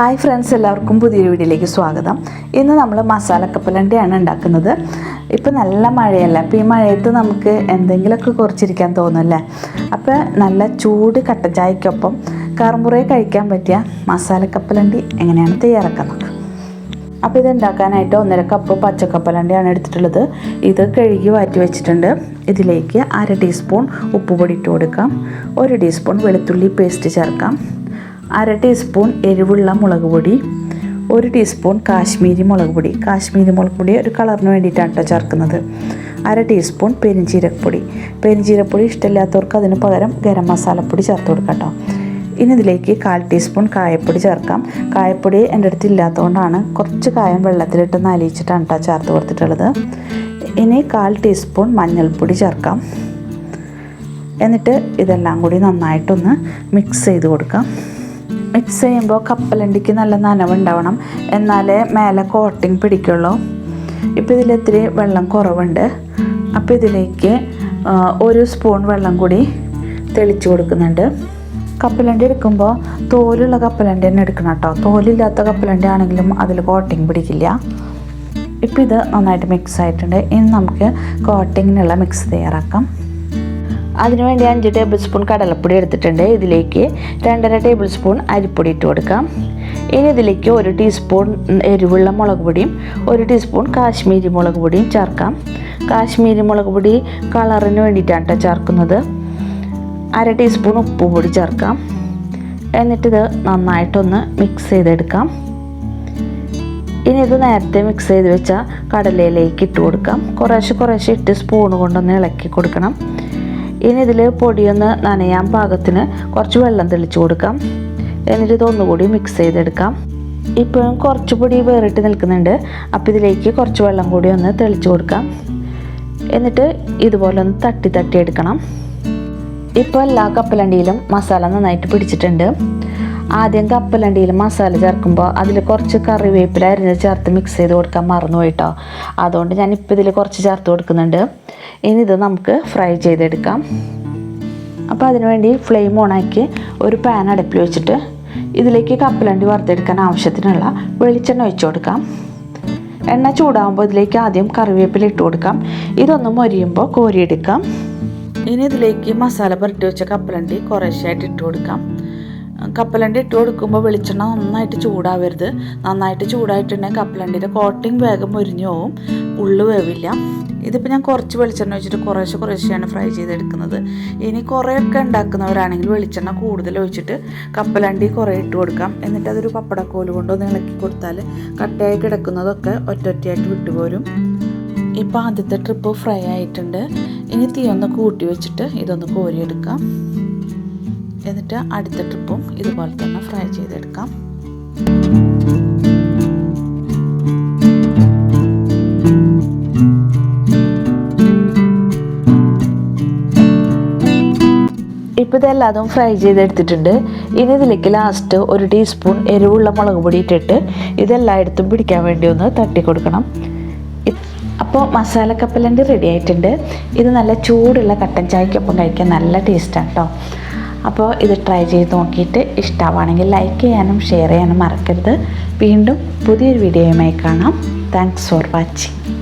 Hi friends എല്ലാവർക്കും പുതിയൊരു വീഡിയോയിലേക്ക് സ്വാഗതം. ഇന്ന് നമ്മൾ മസാല കപ്പലണ്ടിയാണ് ഉണ്ടാക്കുന്നത്. ഇപ്പം നല്ല മഴയല്ല? അപ്പോൾ ഈ മഴയത്ത് നമുക്ക് എന്തെങ്കിലുമൊക്കെ കുറച്ചിരിക്കാൻ തോന്നുമല്ലേ അപ്പോൾ നല്ല ചൂട് കട്ടൻ ചായക്കൊപ്പം കറുമുറയെ കഴിക്കാൻ പറ്റിയ മസാല കപ്പലണ്ടി എങ്ങനെയാണ് തയ്യാറാക്കുന്നത്? അപ്പോൾ ഇത് ഉണ്ടാക്കാനായിട്ട് ഒന്നര കപ്പ് പച്ചക്കപ്പലണ്ടിയാണ് എടുത്തിട്ടുള്ളത്. ഇത് കഴുകി മാറ്റി വെച്ചിട്ടുണ്ട്. ഇതിലേക്ക് അര ടീസ്പൂൺ ഉപ്പ് പൊടി ഇട്ട് കൊടുക്കാം. ഒരു ടീസ്പൂൺ വെളുത്തുള്ളി പേസ്റ്റ് ചേർക്കാം. അര ടീസ്പൂൺ എരിവുള്ള മുളക് പൊടി ഒരു ടീസ്പൂൺ കാശ്മീരി മുളക് പൊടി. കാശ്മീരി മുളക് പൊടി ഒരു കളറിന് വേണ്ടിയിട്ടാണ് കേട്ടോ ചേർക്കുന്നത്. അര ടീസ്പൂൺ പെരിഞ്ചീരപ്പൊടി പെരിഞ്ചീരപ്പൊടി ഇഷ്ടമില്ലാത്തവർക്ക് അതിന് പകരം ഗരം മസാലപ്പൊടി ചേർത്ത് കൊടുക്കാം കേട്ടോ ഇനി ഇതിലേക്ക് കാൽ ടീസ്പൂൺ കായപ്പൊടി ചേർക്കാം. കായപ്പൊടി എന്റെ അടുത്ത് ഇല്ലാത്തതുകൊണ്ടാണ് കുറച്ച് കായം വെള്ളത്തിലിട്ട് നലിയിച്ചിട്ടാണ് കേട്ടോ ചേർത്ത് കൊടുത്തിട്ടുള്ളത്. ഇനി കാൽ ടീസ്പൂൺ മഞ്ഞൾപ്പൊടി ചേർക്കാം. എന്നിട്ട് ഇതെല്ലാം കൂടി നന്നായിട്ടൊന്ന് മിക്സ് ചെയ്ത് കൊടുക്കാം. മിക്സ് ചെയ്യുമ്പോൾ കപ്പലണ്ടിക്ക് നല്ല നനവുണ്ടാവണം. എന്നാലേ മേലെ കോട്ടിങ് പിടിക്കുള്ളൂ. ഇപ്പോൾ ഇതിൽ ഇത്തിരി വെള്ളം കുറവുണ്ട്. അപ്പോൾ ഇതിലേക്ക് ഒരു സ്പൂൺ വെള്ളം കൂടി തെളിച്ച് കൊടുക്കുന്നുണ്ട്. കപ്പലണ്ടി എടുക്കുമ്പോൾ തോലുള്ള കപ്പലണ്ടി തന്നെ എടുക്കണം കേട്ടോ തോലില്ലാത്ത കപ്പലണ്ടി ആണെങ്കിലും അതിൽ കോട്ടിങ് പിടിക്കില്ല. ഇപ്പോൾ ഇത് നന്നായിട്ട് മിക്സ് ആയിട്ടുണ്ട്. ഇനി നമുക്ക് കോട്ടിങ്ങിനുള്ള മിക്സ് തയ്യാറാക്കാം. അതിനുവേണ്ടി അഞ്ച് ടേബിൾ സ്പൂൺ കടലപ്പൊടി എടുത്തിട്ടുണ്ട്. ഇതിലേക്ക് രണ്ടര ടേബിൾ സ്പൂൺ അരിപ്പൊടി ഇട്ട് കൊടുക്കാം. ഇനി ഇതിലേക്ക് ഒരു ടീസ്പൂൺ എരിവുള്ള മുളക് പൊടിയും ഒരു ടീസ്പൂൺ കാശ്മീരി മുളക് പൊടിയും ചേർക്കാം. കാശ്മീരി മുളക് പൊടി കളറിന് വേണ്ടിയിട്ടാണ് കേട്ടോ ചേർക്കുന്നത്. അര ടീസ്പൂൺ ഉപ്പ് പൊടി ചേർക്കാം. എന്നിട്ടിത് നന്നായിട്ടൊന്ന് മിക്സ് ചെയ്തെടുക്കാം. ഇനി ഇത് നേരത്തെ മിക്സ് ചെയ്ത് വെച്ച കടലയിലേക്ക് ഇട്ട് കൊടുക്കാം. കുറേശ്ശെ കുറേശ്ശെ ഇട്ട് സ്പൂൺ കൊണ്ടൊന്ന് ഇളക്കി കൊടുക്കണം. ഇനി ഇതിൽ പൊടിയൊന്ന് നനയാൻ പാകത്തിന് കുറച്ച് വെള്ളം തെളിച്ചു കൊടുക്കാം. എന്നിട്ട് ഇതൊന്നുകൂടി മിക്സ് ചെയ്തെടുക്കാം. ഇപ്പോഴും കുറച്ച് പൊടി വേറിട്ട് നിൽക്കുന്നുണ്ട്. അപ്പോൾ ഇതിലേക്ക് കുറച്ച് വെള്ളം കൂടി ഒന്ന് തെളിച്ചു കൊടുക്കാം. എന്നിട്ട് ഇതുപോലെ ഒന്ന് തട്ടി തട്ടി എടുക്കണം. ഇപ്പോൾ എല്ലാ കപ്പലണ്ടിയിലും മസാല നന്നായിട്ട് പിടിച്ചിട്ടുണ്ട്. ആദ്യം കപ്പലണ്ടിയിൽ മസാല ചേർക്കുമ്പോൾ അതിൽ കുറച്ച് കറിവേപ്പില അരിഞ്ഞ് ചേർത്ത് മിക്സ് ചെയ്ത് കൊടുക്കാൻ മറന്നു പോയിട്ടോ അതുകൊണ്ട് ഞാൻ ഇപ്പോൾ ഇതിൽ കുറച്ച് ചേർത്ത് കൊടുക്കുന്നുണ്ട്. ഇനി ഇത് നമുക്ക് ഫ്രൈ ചെയ്തെടുക്കാം. അപ്പോൾ അതിനുവേണ്ടി ഫ്ലെയിം ഓണാക്കി ഒരു പാൻ അടുപ്പിൽ വെച്ചിട്ട് ഇതിലേക്ക് കപ്പലണ്ടി വറുത്തെടുക്കാൻ ആവശ്യത്തിനുള്ള വെളിച്ചെണ്ണ ഒഴിച്ചു കൊടുക്കാം. എണ്ണ ചൂടാകുമ്പോൾ ഇതിലേക്ക് ആദ്യം കറിവേപ്പില ഇട്ട് കൊടുക്കാം. ഇതൊന്ന് മൊരിയുമ്പോൾ കോരിയെടുക്കാം. ഇനി ഇതിലേക്ക് മസാല പുരട്ടി വെച്ച കപ്പലണ്ടി കുറേശ്ശായിട്ട് ഇട്ട് കൊടുക്കാം. കപ്പലണ്ടി ഇട്ട് കൊടുക്കുമ്പോൾ വെളിച്ചെണ്ണ നന്നായിട്ട് ചൂടാവരുത്. നന്നായിട്ട് ചൂടായിട്ടുണ്ടെങ്കിൽ കപ്പലണ്ടിയുടെ കോട്ടിങ് വേഗം മുരിഞ്ഞു പോവും. ഉള്ളു വേവില്ല. ഇതിപ്പോൾ ഞാൻ കുറച്ച് വെളിച്ചെണ്ണ വെച്ചിട്ട് കുറേശ്ശെ കുറേശ്ശെയാണ് ഫ്രൈ ചെയ്തെടുക്കുന്നത്. ഇനി കുറേയൊക്കെ ഉണ്ടാക്കുന്നവരാണെങ്കിൽ വെളിച്ചെണ്ണ കൂടുതൽ ഒഴിച്ചിട്ട് കപ്പലണ്ടി കുറേ ഇട്ട് കൊടുക്കാം. എന്നിട്ട് അതൊരു പപ്പടക്കോൽ കൊണ്ടൊന്ന് ഇളക്കി കൊടുത്താൽ കട്ടയായി കിടക്കുന്നതൊക്കെ ഒറ്റൊറ്റയായിട്ട് വിട്ടുപോരും. ഇപ്പോൾ ആദ്യത്തെ ട്രിപ്പ് ഫ്രൈ ആയിട്ടുണ്ട്. ഇനി തീ ഒന്ന് കൂട്ടി വെച്ചിട്ട് ഇതൊന്ന് കോരിയെടുക്കാം. എന്നിട്ട് അടുത്ത ട്രിപ്പും ഇതുപോലെ തന്നെ ഫ്രൈ ചെയ്തെടുക്കാം. ഇപ്പോൾ ഇതെല്ലാതും ഫ്രൈ ചെയ്തെടുത്തിട്ടുണ്ട്. ഇനി ഇതിലേക്ക് ലാസ്റ്റ് ഒരു ടീസ്പൂൺ എരിവുള്ള മുളക് പൊടി ഇട്ടിട്ട് ഇതെല്ലായിടത്തും പിടിക്കാൻ വേണ്ടി ഒന്ന് തട്ടി കൊടുക്കണം. അപ്പോൾ മസാല കപ്പലണ്ടി റെഡി ആയിട്ടുണ്ട്. ഇത് നല്ല ചൂടുള്ള കട്ടൻ ചായക്കൊപ്പം കഴിക്കാൻ നല്ല ടേസ്റ്റാണ് കേട്ടോ അപ്പോൾ ഇത് ട്രൈ ചെയ്ത് നോക്കിയിട്ട് ഇഷ്ടമാണെങ്കിൽ ലൈക്ക് ചെയ്യാനും ഷെയർ ചെയ്യാനും മറക്കരുത്. വീണ്ടും പുതിയൊരു വീഡിയോയുമായി കാണാം. Thanks for watching